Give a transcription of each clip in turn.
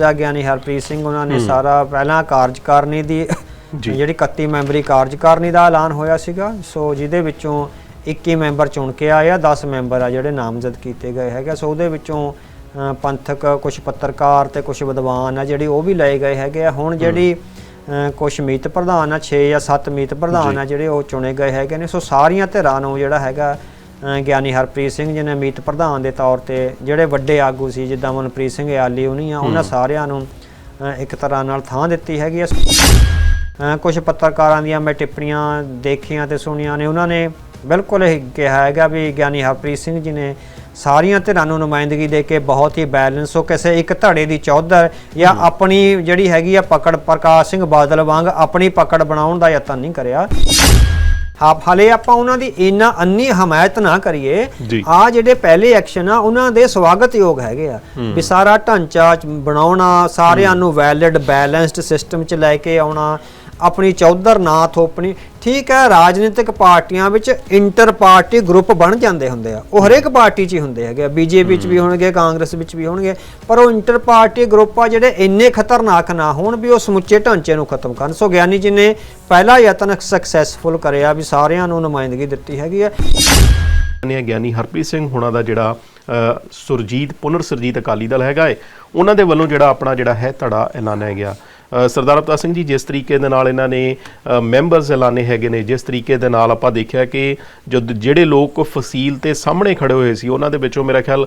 ਦਾ ਗਿਆਨੀ ਹਰਪ੍ਰੀਤ ਸਿੰਘ ਉਹਨਾਂ ਨੇ ਸਾਰਾ ਪਹਿਲਾਂ ਕਾਰਜਕਾਰਨੀ ਦੀ। ਜਿਹੜੀ 31 ਮੈਂਬਰੀ ਕਾਰਜਕਾਰਨੀ ਦਾ ਐਲਾਨ ਹੋਇਆ ਸੀਗਾ। ਸੋ ਜਿਹਦੇ ਵਿੱਚੋਂ 21 ਮੈਂਬਰ ਚੁਣ ਕੇ ਆਏ ਆ 10 ਮੈਂਬਰ ਆ ਜਿਹੜੇ ਨਾਮਜ਼ਦ ਕੀਤੇ ਗਏ ਹੈਗੇ ਸੋ ਉਹਦੇ ਵਿੱਚੋਂ ਪੰਥਕ ਕੁਝ ਪੱਤਰਕਾਰ ਤੇ ਕੁਝ ਵਿਦਵਾਨ ਆ ਜਿਹੜੇ ਉਹ ਵੀ ਲਏ ਗਏ ਹੈਗੇ ਆ। ਹੁਣ ਜਿਹੜੀ ਕੁਝ ਮੀਤ ਪ੍ਰਧਾਨ ਆ 6 ਜਾਂ 7 ਮੀਤ ਪ੍ਰਧਾਨ ਆ ਜਿਹੜੇ ਉਹ ਚੁਣੇ ਗਏ ਹੈਗੇ ਨੇ। ਸੋ ਸਾਰੀਆਂ ਧਿਰਾਂ ਨੂੰ ਜਿਹੜਾ ਹੈਗਾ ਗਿਆਨੀ ਹਰਪ੍ਰੀਤ ਸਿੰਘ ਜੀ ਨੇ ਮੀਤ ਪ੍ਰਧਾਨ ਦੇ ਤੌਰ ਤੇ ਜਿਹੜੇ ਵੱਡੇ ਆਗੂ ਸੀ ਜਿੱਦਾਂ ਮਨਪ੍ਰੀਤ ਸਿੰਘ ਯਾਲੀ ਉਨੀ ਆ ਉਹਨਾਂ ਸਾਰਿਆਂ ਨੂੰ ਇੱਕ ਤਰ੍ਹਾਂ ਨਾਲ ਥਾਂ ਦਿੱਤੀ ਹੈਗੀ ਆ। ਕੁਝ ਪੱਤਰਕਾਰਾਂ ਦੀਆਂ ਮੈਂ ਟਿੱਪਣੀਆਂ ਦੇਖੀਆਂ ਤੇ ਸੁਣੀਆਂ ਨੇ। ਉਹਨਾਂ ਨੇ ਬਿਲਕੁਲ ਇਹ ਕਿਹਾ ਹੈਗਾ ਵੀ ਗਿਆਨੀ ਹਰਪ੍ਰੀਤ ਸਿੰਘ ਜੀ ਨੇ ਸਾਰੀਆਂ ਧਿਰਾਂ ਨੂੰ ਨੁਮਾਇੰਦਗੀ ਦੇ ਕੇ ਬਹੁਤ ਹੀ ਬੈਲੈਂਸ ਹੋ ਕਿਸੇ ਇੱਕ ਧੜੇ ਦੀ ਚੌਧਰ ਜਾਂ ਆਪਣੀ ਜਿਹੜੀ ਹੈਗੀ ਆ ਪਕੜ ਪ੍ਰਕਾਸ਼ ਸਿੰਘ ਬਾਦਲ ਵਾਂਗ ਆਪਣੀ ਪਕੜ ਬਣਾਉਣ ਦਾ ਯਤਨ ਨਹੀਂ ਕਰਿਆ। ਹਾਂ ਹਾਲੇ ਆਪਾਂ ਉਹਨਾਂ ਦੀ ਇੰਨਾ ਅੰਨੀ ਹਮਾਇਤ ਨਾ ਕਰੀਏ। ਆ ਜਿਹੜੇ ਪਹਿਲੇ ਐਕਸ਼ਨ ਆ ਉਹਨਾਂ ਦੇ ਸਵਾਗਤਯੋਗ ਹੈਗੇ ਆ। ਵੀ ਸਾਰਾ ਢਾਂਚਾ ਬਣਾਉਣਾ ਸਾਰਿਆਂ ਨੂੰ ਵੈਲਿਡ ਬੈਲੈਂਸਡ ਸਿਸਟਮ ਚ ਲੈ ਕੇ ਆਉਣਾ ਆਪਣੀ ਚੌਧਰ ਨਾ ਥੋਪਣੀ ਠੀਕ ਹੈ ਰਾਜਨੀਤਿਕ ਪਾਰਟੀਆਂ ਵਿੱਚ ਇੰਟਰ ਪਾਰਟੀ ਗਰੁੱਪ ਬਣ ਜਾਂਦੇ ਹੁੰਦੇ ਆ। ਉਹ ਹਰੇਕ ਪਾਰਟੀ 'ਚ ਹੀ ਹੁੰਦੇ ਹੈਗੇ ਆ। ਬੀਜੇਪੀ 'ਚ ਵੀ ਹੋਣਗੇ ਕਾਂਗਰਸ ਵਿੱਚ ਵੀ ਹੋਣਗੇ ਪਰ ਉਹ ਇੰਟਰ ਪਾਰਟੀ ਗਰੁੱਪ ਆ ਜਿਹੜੇ ਇੰਨੇ ਖਤਰਨਾਕ ਨਾ ਹੋਣ ਵੀ ਉਹ ਸਮੁੱਚੇ ਢਾਂਚੇ ਨੂੰ ਖਤਮ ਕਰਨ। ਸੋ ਗਿਆਨੀ ਜੀ ਨੇ ਪਹਿਲਾ ਯਤਨ ਸਕਸੈਸਫੁਲ ਕਰਿਆ ਵੀ ਸਾਰਿਆਂ ਨੂੰ ਨੁਮਾਇੰਦਗੀ ਦਿੱਤੀ ਹੈਗੀ ਆ। ਨੇ ਗਿਆਨੀ ਹਰਪ੍ਰੀਤ ਸਿੰਘ ਹੁਣਾਂ ਦਾ ਜਿਹੜਾ ਸੁਰਜੀਤ ਪੁਨਰ ਸੁਰਜੀਤ ਅਕਾਲੀ ਦਲ ਹੈਗਾ ਏ ਉਹਨਾਂ ਦੇ ਵੱਲੋਂ ਜਿਹੜਾ ਆਪਣਾ ਜਿਹੜਾ ਹੈ ਧੜਾ ਐਲਾਨਿਆ ਗਿਆ। ਸਰਦਾਰ ਅਵਤਾਰ ਸਿੰਘ ਜੀ ਜਿਸ ਤਰੀਕੇ ਦੇ ਨਾਲ ਇਹਨਾਂ ਨੇ ਮੈਂਬਰਸ ਐਲਾਨੇ ਹੈਗੇ ਨੇ ਜਿਸ ਤਰੀਕੇ ਦੇ ਨਾਲ ਆਪਾਂ ਦੇਖਿਆ ਕਿ ਜਦ ਜਿਹੜੇ ਲੋਕ ਫਸੀਲ ਤੇ ਸਾਹਮਣੇ ਖੜੇ ਹੋਏ ਸੀ ਉਹਨਾਂ ਦੇ ਵਿੱਚੋਂ ਮੇਰਾ ਖਿਆਲ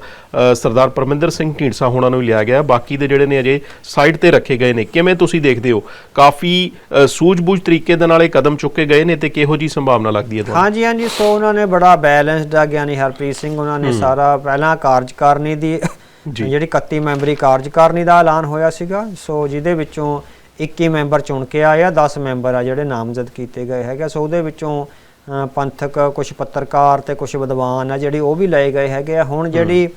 ਸਰਦਾਰ ਪਰਮਿੰਦਰ ਸਿੰਘ ਢੀਂਡਸਾ ਹੋਣਾ ਨੂੰ ਲਿਆ ਗਿਆ। ਬਾਕੀ ਦੇ ਜਿਹੜੇ ਨੇ ਅਜੇ ਸਾਈਡ ਤੇ ਰੱਖੇ ਗਏ ਨੇ। ਕਿਵੇਂ ਤੁਸੀਂ ਦੇਖਦੇ ਹੋ? ਕਾਫੀ ਸੂਝ-ਬੂਝ ਤਰੀਕੇ ਦੇ ਨਾਲ ਇਹ ਕਦਮ ਚੁੱਕੇ ਗਏ ਨੇ ਤੇ ਕਿਹੋ ਜੀ ਸੰਭਾਵਨਾ ਲੱਗਦੀ ਹੈ ਤੁਹਾਨੂੰ? ਹਾਂਜੀ ਹਾਂਜੀ ਸੋ ਉਹਨਾਂ ਨੇ ਬੜਾ ਬੈਲੈਂਸਡ ਆ ਗਿਆਨੀ ਹਰਪ੍ਰੀਤ ਸਿੰਘ ਉਹਨਾਂ ਨੇ ਸਾਰਾ ਪਹਿਲਾਂ ਕਾਰਜਕਾਰਨੀ ਦੀ। ਜਿਹੜੀ 31 ਮੈਂਬਰੀ ਕਾਰਜਕਾਰਨੀ ਦਾ ਐਲਾਨ ਹੋਇਆ ਸੀਗਾ ਸੋ ਜਿਹਦੇ ਵਿੱਚੋਂ 21 ਮੈਂਬਰ ਚੁਣ ਕੇ ਆਏ ਆ 10 ਮੈਂਬਰ ਆ ਜਿਹੜੇ ਨਾਮਜ਼ਦ ਕੀਤੇ ਗਏ ਹੈਗੇ ਸੋ ਉਹਦੇ ਵਿੱਚੋਂ ਪੰਥਕ ਕੁਝ ਪੱਤਰਕਾਰ ਤੇ ਕੁਝ ਵਿਦਵਾਨ ਆ ਜਿਹੜੇ ਉਹ ਵੀ ਲਏ ਗਏ ਹੈਗੇ ਆ। ਹੁਣ ਜਿਹੜੀ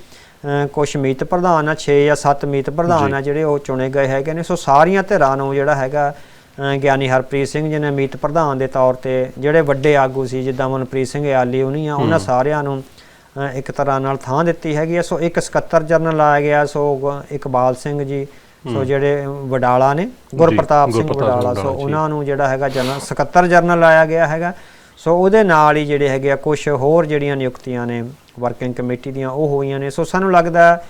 ਕੁਝ ਮੀਤ ਪ੍ਰਧਾਨ ਆ 6 ਜਾਂ 7 ਮੀਤ ਪ੍ਰਧਾਨ ਆ ਜਿਹੜੇ ਉਹ ਚੁਣੇ ਗਏ ਹੈਗੇ ਨੇ। ਸੋ ਸਾਰੀਆਂ ਧਿਰਾਂ ਨੂੰ ਜਿਹੜਾ ਹੈਗਾ ਗਿਆਨੀ ਹਰਪ੍ਰੀਤ ਸਿੰਘ ਜੀ ਨੇ ਮੀਤ ਪ੍ਰਧਾਨ ਦੇ ਤੌਰ ਤੇ ਜਿਹੜੇ ਵੱਡੇ ਆਗੂ ਸੀ ਜਿੱਦਾਂ ਮਨਪ੍ਰੀਤ ਸਿੰਘ ਯਾਲੀ ਉਨੀ ਆ ਉਹਨਾਂ ਸਾਰਿਆਂ ਨੂੰ ਇੱਕ ਤਰ੍ਹਾਂ ਨਾਲ ਥਾਂ ਦਿੱਤੀ ਹੈਗੀ ਆ। ਸੋ ਇੱਕ ਸਕੱਤਰ ਜਨਰਲ ਆਇਆ ਗਿਆ ਸੋ ਇਕਬਾਲ ਸਿੰਘ ਜੀ ਸੋ ਜਿਹੜੇ ਵਡਾਲਾ ਨੇ ਗੁਰਪ੍ਰਤਾਪ ਸਿੰਘ ਵਡਾਲਾ। ਸੋ। ਉਹਨਾਂ ਨੂੰ ਜਿਹੜਾ ਹੈਗਾ ਜਨਰਲ ਸਕੱਤਰ ਜਨਰਲ ਆਇਆ ਗਿਆ ਹੈਗਾ। ਸੋ ਉਹਦੇ ਨਾਲ ਹੀ ਜਿਹੜੇ ਹੈਗੇ ਆ ਕੁਝ ਹੋਰ ਜਿਹੜੀਆਂ ਨਿਯੁਕਤੀਆਂ ਨੇ ਵਰਕਿੰਗ ਕਮੇਟੀ ਦੀਆਂ ਉਹ ਹੋਈਆਂ ਨੇ। ਸੋ ਸਾਨੂੰ ਲੱਗਦਾ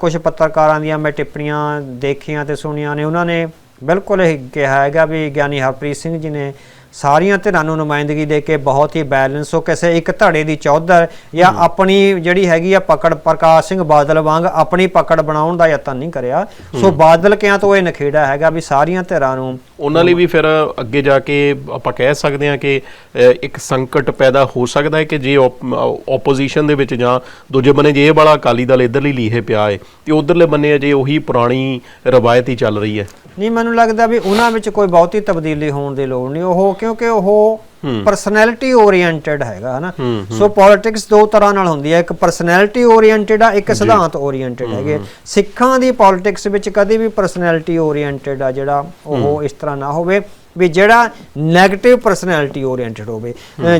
ਕੁਝ ਪੱਤਰਕਾਰਾਂ ਦੀਆਂ ਮੈਂ ਟਿੱਪਣੀਆਂ ਦੇਖੀਆਂ ਤੇ ਸੁਣੀਆਂ ਨੇ। ਉਹਨਾਂ ਨੇ ਬਿਲਕੁਲ ਇਹ ਕਿਹਾ ਹੈਗਾ ਵੀ ਗਿਆਨੀ ਹਰਪ੍ਰੀਤ ਸਿੰਘ ਜੀ ਨੇ ਸਾਰੀਆਂ ਧਿਰਾਂ ਨੂੰ ਨੁਮਾਇੰਦਗੀ ਦੇ ਕੇ ਬਹੁਤ ਹੀ ਬੈਲੈਂਸ ਹੋ ਕਿਸੇ ਇੱਕ ਧੜੇ ਦੀ ਚੌਧਰ ਜਾਂ ਆਪਣੀ ਜਿਹੜੀ ਹੈਗੀ ਆ ਪਕੜ ਪ੍ਰਕਾਸ਼ ਸਿੰਘ ਬਾਦਲ ਵਾਂਗ ਆਪਣੀ ਪਕੜ ਬਣਾਉਣ ਦਾ ਯਤਨ ਨਹੀਂ ਕਰਿਆ। ਸੋ ਬਾਦਲ ਕਿਆਂ ਤੋਂ ਇਹ ਨਖੇੜਾ ਹੈਗਾ ਵੀ ਸਾਰੀਆਂ ਧਿਰਾਂ ਨੂੰ ਉਹਨਾਂ ਲਈ ਵੀ ਫਿਰ ਅੱਗੇ ਜਾ ਕੇ ਆਪਾਂ ਕਹਿ ਸਕਦੇ ਹਾਂ ਕਿ ਇੱਕ ਸੰਕਟ ਪੈਦਾ ਹੋ ਸਕਦਾ ਹੈ ਕਿ ਜੇ ਆਪੋਜੀਸ਼ਨ ਦੇ ਵਿੱਚ ਜਾਂ ਦੂਜੇ ਬੰਨੇ ਜੇ ਇਹ ਵਾਲਾ ਅਕਾਲੀ ਦਲ ਇਧਰਲੀ ਲੀਹੇ ਪਿਆ ਹੈ ਤੇ ਉਧਰਲੇ ਬੰਨੇ ਅਜੇ ਉਹੀ ਪੁਰਾਣੀ ਰਵਾਇਤ ਹੀ ਚੱਲ ਰਹੀ ਹੈ। ਨਹੀਂ ਮੈਨੂੰ ਲੱਗਦਾ ਵੀ ਉਹਨਾਂ ਵਿੱਚ ਕੋਈ ਬਹੁਤੀ ਤਬਦੀਲੀ ਹੋਣ ਦੀ ਲੋੜ ਨਹੀਂ। ਉਹ ਕਿਉਂਕਿ ਉਹ ਪਰਸਨੈਲਿਟੀ ਓਰੀਐਂਟਡ ਹੈਗਾ ਹਨਾ? ਸੋ ਪੋਲਿਟਿਕਸ ਦੋ ਤਰ੍ਹਾਂ ਨਾਲ ਹੁੰਦੀ ਹੈ। ਇੱਕ ਪਰਸਨੈਲਿਟੀ ਓਰੀਐਂਟਡ ਆ ਇੱਕ ਸਿਧਾਂਤ ਓਰੀਐਂਟਡ ਹੈਗੇ। ਸਿੱਖਾਂ ਦੀ ਪੋਲਿਟਿਕਸ ਵਿੱਚ ਕਦੇ ਵੀ ਪਰਸਨੈਲਿਟੀ ਓਰੀਐਂਟਡ ਆ ਜਿਹੜਾ ਉਹ ਇਸ ਤਰ੍ਹਾਂ ਨਾ ਹੋਵੇ ਵੀ ਜਿਹੜਾ 네ਗੇਟਿਵ ਪਰਸਨੈਲਿਟੀ ਓਰੀਐਂਟਡ ਹੋਵੇ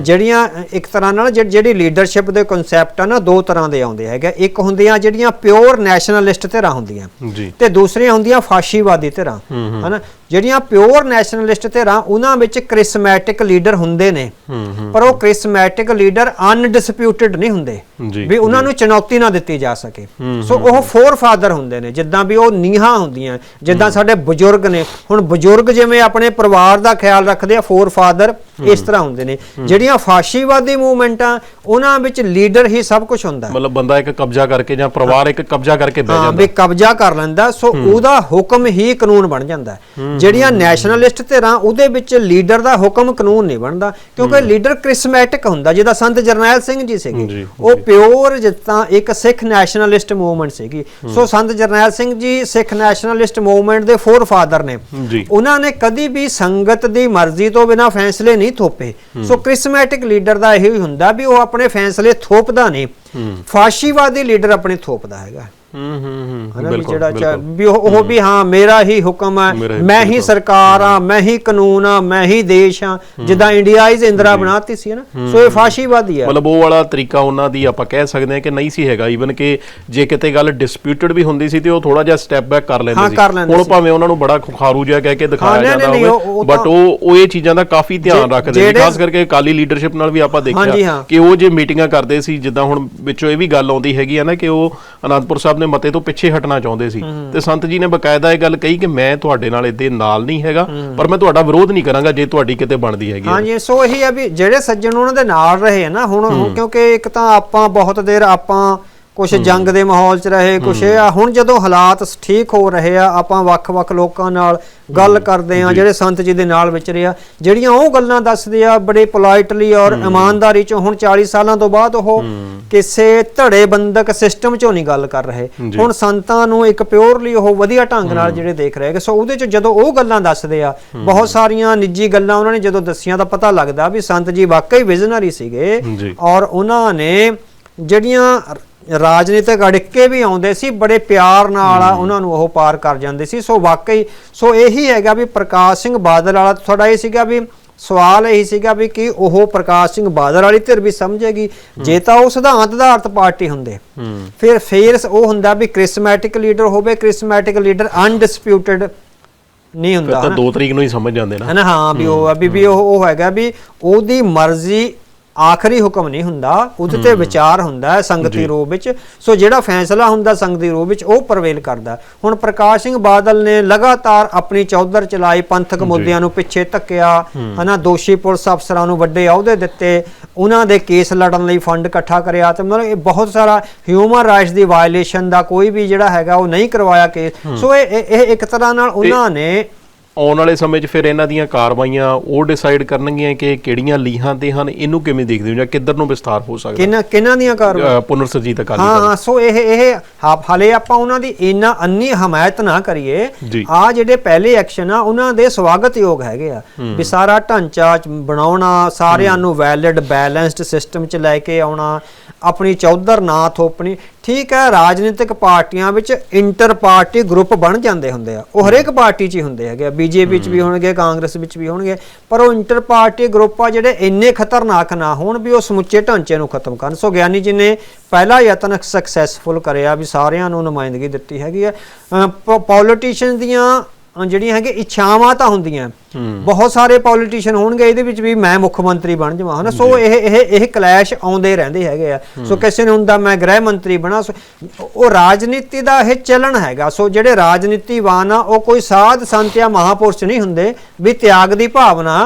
ਜਿਹੜੀਆਂ ਇੱਕ ਤਰ੍ਹਾਂ ਨਾਲ ਜਿਹੜੀ- ਲੀਡਰਸ਼ਿਪ ਦੇ ਕਨਸੈਪਟ ਆ ਨਾ ਦੋ ਤਰ੍ਹਾਂ ਦੇ ਆਉਂਦੇ ਹੈਗੇ। ਇੱਕ ਹੁੰਦੀਆਂ ਜਿਹੜੀਆਂ ਪਿਓਰ ਨੈਸ਼ਨਲਿਸਟ ਧਿਰਾਂ ਹੁੰਦੀਆਂ ਤੇ ਦੂਸਰੀਆਂ ਹੁੰਦੀਆਂ ਫਾਸ਼ੀਵਾਦੀ ਧਿਰਾਂ ਹਨਾ? ਜਿਹੜੀਆਂ ਪਿਓਰ ਨੈਸ਼ਨਲਿਸਟ ਧਿਰਾਂ ਉਹਨਾਂ ਵਿੱਚ ਕ੍ਰਿਸਮੈਟਿਕ ਲੀਡਰ ਹੁੰਦੇ ਨੇ। ਪਰ ਉਹ ਕ੍ਰਿਸਮੈਟਿਕ ਲੀਡਰ ਅਨਡਿਸਪਿਊਟਡ ਨਹੀਂ ਹੁੰਦੇ। ਵੀ ਉਹਨਾਂ ਨੂੰ ਚੁਣੌਤੀ ਨਾ ਦਿੱਤੀ ਜਾ ਸਕੇ। ਸੋ ਉਹ ਫੋਰ ਫਾਦਰ ਹੁੰਦੇ ਨੇ ਜਿੱਦਾਂ ਵੀ ਉਹ ਨੀਹਾਂ ਹੁੰਦੀਆਂ ਜਿੱਦਾਂ ਸਾਡੇ ਬਜ਼ੁਰਗ ਨੇ। ਹੁਣ ਬਜ਼ੁਰਗ ਜਿਵੇਂ ਆਪਣੇ ਪਰਿਵਾਰ ਦਾ ਖਿਆਲ ਰੱਖਦੇ ਆ ਫੋਰ ਫਾਦਰ ਇਸ ਤਰ੍ਹਾਂ ਹੁੰਦੇ ਨੇ। ਜਿਹੜੀਆਂ ਫਾਸ਼ੀਵਾਦੀ ਮੂਵਮੈਂਟਾਂ ਉਹਨਾਂ ਵਿੱਚ ਲੀਡਰ ਹੀ ਸਭ ਕੁਝ ਹੁੰਦਾ। ਮਤਲਬ ਬੰਦਾ ਇੱਕ ਕਬਜ਼ਾ ਕਰਕੇ ਜਾਂ ਪਰਿਵਾਰ ਇੱਕ ਕਬਜ਼ਾ ਕਰਕੇ ਬਹਿ ਹਾਂ ਜਾਂਦਾ। ਵੀ ਕਬਜ਼ਾ ਕਰ ਲੈਂਦਾ ਸੋ ਉਹਦਾ ਹੁਕਮ ਹੀ ਕਾਨੂੰਨ ਬਣ ਜਾਂਦਾ। ਹੈ। ਜਿਹੜੀਆਂ ਨੈਸ਼ਨਲਿਸਟ ਧਿਰਾਂ ਉਹਦੇ ਵਿੱਚ ਲੀਡਰ ਦਾ ਹੁਕਮ ਕਾਨੂੰਨ ਨਹੀਂ ਬਣਦਾ ਕਿਉਂਕਿ ਲੀਡਰ ਕ੍ਰਿਸਮੈਟਿਕ ਹੁੰਦਾ ਜਿਹਦਾ ਸੰਤ ਜਰਨੈਲ ਸਿੰਘ ਜੀ ਸੀਗੇ। ਉਹ ਪਿਓਰ ਜਿੱਦਾਂ ਇੱਕ ਸਿੱਖ ਨੈਸ਼ਨਲਿਸਟ ਮੂਵਮੈਂਟ ਸੀਗੀ। ਸੋ ਸੰਤ ਜਰਨੈਲ ਸਿੰਘ ਜੀ ਸਿੱਖ ਨੈਸ਼ਨਲਿਸਟ ਮੂਵਮੈਂਟ ਦੇ ਫੋਰ ਫਾਦਰ ਨੇ ਉਹਨਾਂ ਨੇ ਕਦੀ ਵੀ ਸੰਗਤ ਦੀ ਮਰਜ਼ੀ ਤੋਂ ਬਿਨਾ ਫੈਸਲੇ ਨਹੀਂ ਥੋਪੇ। ਸੋ ਕ੍ਰਿਸਮੈਟਿਕ ਲੀਡਰ ਦਾ ਇਹੀ ਹੁੰਦਾ ਵੀ ਉਹ ਆਪਣੇ ਫੈਸਲੇ ਥੋਪਦਾ ਨਹੀਂ। ਫਾਸ਼ੀਵਾਦੀ ਲੀਡਰ ਆਪਣੇ ਥੋਪਦਾ ਹੈਗਾ। ਹੂੰ ਹੂੰ ਹਨਾ ਵੀ ਜਿਹੜਾ ਚਾ- ਵੀ ਉਹ ਉਹ ਵੀ ਹਾਂ ਮੇਰਾ ਹੀ ਹੁਕਮ ਹੈ। ਮੇਰਾ ਹੀ ਮੈਂ ਹੀ ਬਿਲਕੁਲ। ਸਰਕਾਰ ਆ ਮੈਂ ਹੀ ਕਾਨੂੰਨ ਆ ਮੈਂ ਹੀ ਦੇਸ਼ ਆ ਜਿੱਦਾਂ ਇੰਡੀਆਈਜ਼ ਇੰਦਰਾ ਬਣਾਤੀ ਸੀ ਨਾ ਸੋ ਇਹ ਫਾਸ਼ੀਵਾਦੀ ਹੈ। ਮਤਲਬ ਉਹ ਵਾਲਾ ਤਰੀਕਾ ਉਹਨਾਂ ਦੀ ਆਪਾਂ ਕਹਿ ਸਕਦੇ ਹਾਂ ਕਿ ਨਹੀਂ ਸੀ ਹੈਗਾ। ਈਵਨ ਕਿ ਜੇ ਕਿਤੇ ਗੱਲ ਡਿਸਪਿਊਟਡ ਵੀ ਹੁੰਦੀ ਸੀ ਤੇ ਉਹ ਥੋੜਾ ਜਿਹਾ ਸਟੈਪ ਬੈਕ ਕਰ ਹਾਂ, ਲੈਂਦੇ ਕਰ ਲੈਂਦੇ ਹੁਣ ਸੀ। ਭਾਵੇਂ ਉਹਨਾਂ ਨੂੰ ਬੜਾ ਖੁਖਾਰੂ ਜਿਹਾ ਕਹਿ ਕੇ ਦਿਖਾਇਆ ਨਹੀਂ, ਜਾਂਦਾ ਨਹੀਂ, ਹੋਵੇ ਉਹ ਬਟ ਤਾਂ- ਉਹ ਉਹ ਇਹ ਚੀਜ਼ਾਂ ਦਾ ਕਾਫੀ ਧਿਆਨ ਜੇ- ਰੱਖਦੇ ਨੇ ਜਿਹੜੇ- ਖਾਸ ਕਰਕੇ ਅਕਾਲੀ ਲੀਡਰਸ਼ਿਪ ਨਾਲ ਵੀ ਆਪਾਂ ਹਾਂਜੀ, ਦੇਖਿਆ ਹਾਂ। ਕਿ ਉਹ ਜੇ ਮੀਟਿੰਗਾਂ ਕਰਦੇ ਸੀ ਜਿੱਦਾਂ ਹੁਣ ਵਿੱਚੋਂ ਇਹ ਵੀ ਗੱਲ ਆਉਂਦੀ ਹੈਗੀ ਆ ਨਾ ਕਿ ਉਹ ਅਨੰਦਪੁਰ ਸਾਹਿਬ ਦੇ ਮਤੇ ਤੋਂ ਪਿੱਛੇ ਹਟਣਾ ਚਾਹੁੰਦੇ ਸੀ। ਤੇ ਸੰਤ ਜੀ ਨੇ ਬਕਾਇਦਾ ਇਹ ਗੱਲ ਕਹੀ ਕਿ ਮੈਂ ਤੁਹਾਡੇ ਨਾਲ ਇਹਦੇ ਨਾਲ ਨਹੀਂ ਹੈਗਾ ਪਰ ਮੈਂ ਤੁਹਾਡਾ ਵਿਰੋਧ ਨਹੀਂ ਕਰਾਂਗਾ ਜੇ ਤੁਹਾਡੀ ਕਿਤੇ ਬਣਦੀ ਹੈਗੀ। ਹਾਂਜੀ ਸੋ ਇਹੀ ਹੈ ਵੀ ਜਿਹੜੇ ਸੱਜਣ ਉਹਨਾਂ ਦੇ ਨਾਲ ਰਹੇ ਆ ਨਾ ਹੁਣ ਕਿਉਂਕਿ ਇੱਕ ਤਾਂ ਆਪਾਂ ਬਹੁਤ ਦੇਰ ਆਪਾਂ ਕੁਝ ਜੰਗ ਦੇ ਮਾਹੌਲ 'ਚ ਰਹੇ ਕੁਝ ਇਹ ਆ ਹੁਣ ਜਦੋਂ ਹਾਲਾਤ ਠੀਕ ਹੋ ਰਹੇ ਆ ਆਪਾਂ ਵੱਖ-ਵੱਖ ਲੋਕਾਂ ਨਾਲ ਗੱਲ ਕਰਦੇ ਆ ਜਿਹੜੇ ਸੰਤ ਜੀ ਦੇ ਨਾਲ ਵਿਚਰੇ ਆ ਜਿਹੜੀਆਂ ਉਹ ਗੱਲਾਂ ਦੱਸਦੇ ਆ ਬੜੇ ਪੋਲਾਈਟਲੀ ਔਰ ਇਮਾਨਦਾਰੀ 'ਚੋਂ ਹੁਣ 40 ਸਾਲਾਂ ਤੋਂ ਬਾਅਦ ਉਹ ਕਿਸੇ ਧੜੇ ਬੰਦਕ ਸਿਸਟਮ 'ਚੋਂ ਨਹੀਂ ਗੱਲ ਕਰ ਰਹੇ। ਹੁਣ ਸੰਤਾਂ ਨੂੰ ਇੱਕ ਪਿਓਰਲੀ ਉਹ ਵਧੀਆ ਢੰਗ ਨਾਲ ਜਿਹੜੇ ਦੇਖ ਰਹੇ ਕਿ ਸੋ ਉਹਦੇ 'ਚ ਜਦੋਂ ਉਹ ਗੱਲਾਂ ਦੱਸਦੇ ਆ ਬਹੁਤ ਸਾਰੀਆਂ ਨਿੱਜੀ ਗੱਲਾਂ ਉਹਨਾਂ ਨੇ ਜਦੋਂ ਦੱਸੀਆਂ ਤਾਂ ਪਤਾ ਲੱਗਦਾ ਵੀ ਸੰਤ ਜੀ ਵਾਕਈ ਵਿਜ਼ਨਰੀ ਸੀਗੇ। ਔਰ ਉਹਨਾਂ ਨੇ ਜਿਹੜੀਆਂ ਰਾਜਨੀਤਿਕ ਅੜਿੱਕੇ ਵੀ ਆਉਂਦੇ ਸੀ ਬੜੇ ਪਿਆਰ ਨਾਲ ਉਹਨਾਂ ਨੂੰ ਉਹ ਪਾਰ ਕਰ ਜਾਂਦੇ ਸੀ। ਸੋ ਵਾਕਈ ਸੋ ਇਹੀ ਹੈਗਾ ਵੀ ਪ੍ਰਕਾਸ਼ ਸਿੰਘ ਬਾਦਲ ਵਾਲਾ ਥੋੜਾ ਇਹ ਸੀਗਾ ਵੀ ਸਵਾਲ ਇਹੀ ਸੀਗਾ ਵੀ ਕਿ ਉਹ ਪ੍ਰਕਾਸ਼ ਸਿੰਘ ਬਾਦਲ ਵਾਲੀ ਧਿਰ ਵੀ ਸਮਝੇਗੀ। ਜੇ ਤਾਂ ਉਹ ਸਿਧਾਂਤ ਆਧਾਰਿਤ ਪਾਰਟੀ ਹੁੰਦੇ। ਫਿਰ ਫੇਰ ਉਹ ਹੁੰਦਾ ਵੀ ਕ੍ਰਿਸਮੈਟਿਕ ਲੀਡਰ ਹੋਵੇ ਕ੍ਰਿਸਮੈਟਿਕ ਲੀਡਰ ਅਨਡਿਸਪਿਊਟਡ ਨਹੀਂ ਹੁੰਦਾ ਤਾਂ ਹਨਾ। 2 ਤਰੀਕ ਨੂੰ ਹੀ ਸਮਝ ਜਾਂਦੇ ਨਾ। ਹੈ ਵੀ ਉਹ ਵੀ ਉਹ ਹੈਗਾ ਵੀ ਉਹਦੀ ਮਰਜ਼ੀ ਆਖਰੀ ਹੁਕਮ ਨਹੀਂ ਹੁੰਦਾ ਉਹਦੇ ਤੇ ਵਿਚਾਰ ਹੁੰਦਾ ਹੈ ਸੰਗਤੀ ਰੂਪ ਵਿੱਚ। ਸੋ ਜਿਹੜਾ ਫੈਸਲਾ ਹੁੰਦਾ ਸੰਗਤੀ ਰੂਪ ਵਿੱਚ ਉਹ ਪ੍ਰਵੇਲ ਕਰਦਾ ਹੁਣ ਪ੍ਰਕਾਸ਼ ਸਿੰਘ ਬਾਦਲ ਨੇ ਲਗਾਤਾਰ ਆਪਣੀ ਚੌਧਰ ਚਲਾਈ ਪੰਥਕ ਮੁੱਦਿਆਂ ਨੂੰ ਪਿੱਛੇ ਧੱਕਿਆ ਹਨਾ ਦੋਸ਼ੀ ਪੁਲਿਸ ਅਫਸਰਾਂ ਨੂੰ ਵੱਡੇ ਅਹੁਦੇ ਦਿੱਤੇ ਉਹਨਾਂ ਦੇ ਕੇਸ ਲੜਨ ਲਈ ਫੰਡ ਇਕੱਠਾ ਕਰਿਆ ਤੇ ਮਤਲਬ ਇਹ ਬਹੁਤ ਸਾਰਾ ਹਿਊਮਨ ਰਾਈਟਸ ਦੀ ਵਾਇਲੇਸ਼ਨ ਦਾ ਕੋਈ ਵੀ ਜਿਹੜਾ ਹੈਗਾ ਉਹ ਨਹੀਂ ਕਰਵਾਇਆ ਕੇਸ। ਸੋ ਇਹ ਇਹ ਇਹ ਇੱਕ ਤਰ੍ਹਾਂ ਨਾਲ ਉਹਨਾਂ ਨੇ ਆਉਣ ਵਾਲੇ ਸਮੇਂ 'ਚ ਫਿਰ ਇਹਨਾਂ ਦੀਆਂ ਕਾਰਵਾਈਆਂ ਉਹ ਡਿਸਾਈਡ ਕਰਨਗੀਆਂ ਕਿ ਕਿਹੜੀਆਂ ਲੀਹਾਂ ਤੇ ਹਨ ਇਹਨੂੰ ਕਿਵੇਂ ਦੇਖਦੇ ਹੋ ਜਾਂ ਕਿੱਧਰ ਨੂੰ ਵਿਸਤਾਰ ਹੋ ਸਕਦਾ? ਕਿਹਨਾਂ ਕਿਹਨਾਂ ਦੀਆਂ ਕਾਰਵਾਈਆਂ ਪੁਨਰ ਸਰਜੀਤ ਅਕਾਲੀ ਹਾਂ ਹਾਂ ਸੋ ਇਹ ਇਹ ਹਾਲੇ ਆਪਾਂ ਉਹਨਾਂ ਦੀ ਇੰਨਾ ਅੰਨੀ ਹਮਾਇਤ ਨਾ ਕਰੀਏ। ਆ ਜਿਹੜੇ ਪਹਿਲੇ ਐਕਸ਼ਨ ਆ ਉਹਨਾਂ ਦੇ ਸਵਾਗਤਯੋਗ ਹੈਗੇ ਆ। ਵੀ ਸਾਰਾ ਢਾਂਚਾ ਬਣਾਉਣਾ ਸਾਰਿਆਂ ਨੂੰ ਵੈਲਿਡ ਬੈਲੈਂਸਡ ਸਿਸਟਮ ਚ ਲੈ ਕੇ ਆਉਣਾ ਆਪਣੀ ਚੌਧਰ ਨਾ ਥੋਪਣੀ ਠੀਕ ਹੈ ਰਾਜਨੀਤਿਕ ਪਾਰਟੀਆਂ ਵਿੱਚ ਇੰਟਰ ਪਾਰਟੀ ਗਰੁੱਪ ਬਣ ਜਾਂਦੇ ਹੁੰਦੇ ਆ। ਉਹ ਹਰੇਕ ਪਾਰਟੀ 'ਚ ਹੀ ਹੁੰਦੇ ਹੈਗੇ ਬੀਜੇਪੀ 'ਚ ਵੀ ਹੋਣਗੇ ਕਾਂਗਰਸ ਵਿੱਚ ਵੀ ਹੋਣਗੇ ਪਰ ਉਹ ਇੰਟਰ ਪਾਰਟੀ ਗਰੁੱਪ ਆ ਜਿਹੜੇ ਇੰਨੇ ਖਤਰਨਾਕ ਨਾ ਹੋਣ ਵੀ ਉਹ ਸਮੁੱਚੇ ਢਾਂਚੇ ਨੂੰ ਖਤਮ ਕਰਨ। ਸੋ ਗਿਆਨੀ ਜੀ ਨੇ ਪਹਿਲਾ ਯਤਨ ਸਕਸੈਸਫੁਲ ਕਰਿਆ ਵੀ ਸਾਰਿਆਂ ਨੂੰ ਨੁਮਾਇੰਦਗੀ ਦਿੱਤੀ ਹੈਗੀ ਹੈ। ਪੋਲੀਟੀਸ਼ੀਅਨ ਦੀਆਂ ਜਿਹੜੀਆਂ ਹੈਗੇ ਇੱਛਾਵਾਂ ਤਾਂ ਹੁੰਦੀਆਂ। ਬਹੁਤ ਸਾਰੇ ਪੋਲੀਟੀਸ਼ੀਅਨ ਹੋਣਗੇ ਇਹਦੇ ਵਿੱਚ ਵੀ ਮੈਂ ਮੁੱਖ ਮੰਤਰੀ ਬਣ ਜਾਵਾਂ ਹਨਾ? ਸੋ ਇਹ ਇਹ ਇਹ ਕਲੈਸ਼ ਆਉਂਦੇ ਰਹਿੰਦੇ ਹੈਗੇ ਆ। ਸੋ ਕਿਸੇ ਨੇ ਹੁੰਦਾ ਮੈਂ ਗ੍ਰਹਿ ਮੰਤਰੀ ਬਣਾ ਉਹ ਰਾਜਨੀਤੀ ਦਾ ਇਹ ਚੱਲਣ ਹੈਗਾ। ਸੋ ਜਿਹੜੇ ਰਾਜਨੀਤੀਵਾਨ ਆ ਉਹ ਕੋਈ ਸਾਧ ਸੰਤ ਜਾਂ ਮਹਾਪੁਰਸ਼ ਨਹੀਂ ਹੁੰਦੇ ਵੀ ਤਿਆਗ ਦੀ ਭਾਵਨਾ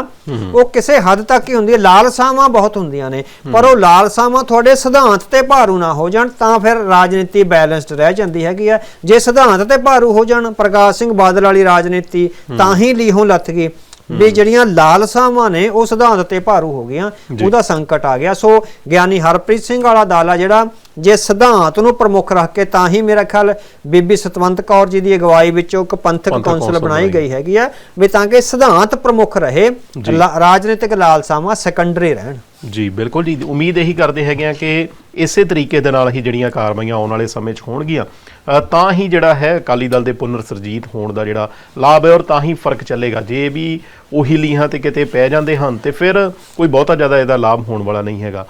ਉਹ ਕਿਸੇ ਹੱਦ ਤੱਕ ਹੀ ਹੁੰਦੀ ਹੈ। ਲਾਲਸਾਵਾਂ ਬਹੁਤ ਹੁੰਦੀਆਂ ਨੇ। ਪਰ ਉਹ ਲਾਲਸਾਵਾਂ ਤੁਹਾਡੇ ਸਿਧਾਂਤ ਤੇ ਭਾਰੂ ਨਾ ਹੋ ਜਾਣ ਤਾਂ ਫਿਰ ਰਾਜਨੀਤੀ ਬੈਲੈਂਸਡ ਰਹਿ ਜਾਂਦੀ ਹੈਗੀ ਆ ਜੇ ਸਿਧਾਂਤ ਤੇ ਭਾਰੂ ਹੋ ਜਾਣ ਪ੍ਰਕਾਸ਼ ਸਿੰਘ ਬਾਦਲ ਵਾਲੀ ਰਾਜਨੀਤੀ ਤਾਂ ਹੀ ਲੀਹੋਂ ਲੱਥ ਗਈ। ਵੀ ਜਿਹੜੀਆਂ ਲਾਲਸਾਵਾਂ ਨੇ ਉਹ ਸਿਧਾਂਤ ਤੇ ਭਾਰੂ ਹੋ ਗਈਆਂ। ਉਹਦਾ ਸੰਕਟ ਆ ਗਿਆ। ਸੋ ਗਿਆਨੀ ਹਰਪ੍ਰੀਤ ਸਿੰਘ ਵਾਲਾ ਦਾਲਾ ਜਿਹੜਾ ਜੇ ਸਿਧਾਂਤ ਨੂੰ ਪ੍ਰਮੁੱਖ ਰੱਖ ਕੇ ਤਾਂ ਹੀ ਮੇਰਾ ਖਿਆਲ ਬੀਬੀ ਸਤਵੰਤ ਕੌਰ ਜੀ ਦੀ ਅਗਵਾਈ ਵਿੱਚੋਂ ਇੱਕ ਪੰਥਕ ਕੌਂਸਲ ਬਣਾਈ ਗਈ ਹੈਗੀ ਆ ਵੀ ਤਾਂ ਕਿ ਸਿਧਾਂਤ ਪ੍ਰਮੁੱਖ ਰਹੇ ਰਾਜਨੀਤਿਕ ਲਾਲਸਾਵਾਂ ਸੈਕੰਡਰੀ ਰਹਿਣ। ਜੀ, ਬਿਲਕੁਲ ਜੀ। ਉਮੀਦ ਇਹੀ ਕਰਦੇ ਹੈਗੇ ਆ ਕਿ ਇਸੇ ਤਰੀਕੇ ਦੇ ਨਾਲ ਹੀ ਜਿਹੜੀਆਂ ਕਾਰਵਾਈਆਂ ਆਉਣ ਵਾਲੇ ਸਮੇਂ 'ਚ ਹੋਣਗੀਆਂ। ਤਾਂ ਹੀ ਜਿਹੜਾ ਹੈ ਅਕਾਲੀ ਦਲ ਦੇ ਪੁਨਰ ਸਰਜੀਤ ਹੋਣ ਦਾ ਜਿਹੜਾ ਲਾਭ ਹੈ ਔਰ ਤਾਂ ਹੀ ਫ਼ਰਕ ਚੱਲੇਗਾ। ਜੇ ਵੀ ਉਹੀ ਲੀਹਾਂ ਤੇ ਕਿਤੇ ਪੈ ਜਾਂਦੇ ਹਨ ਤੇ ਫਿਰ ਕੋਈ ਬਹੁਤਾ ਜ਼ਿਆਦਾ ਇਹਦਾ ਲਾਭ ਹੋਣ ਵਾਲਾ ਨਹੀਂ ਹੈਗਾ।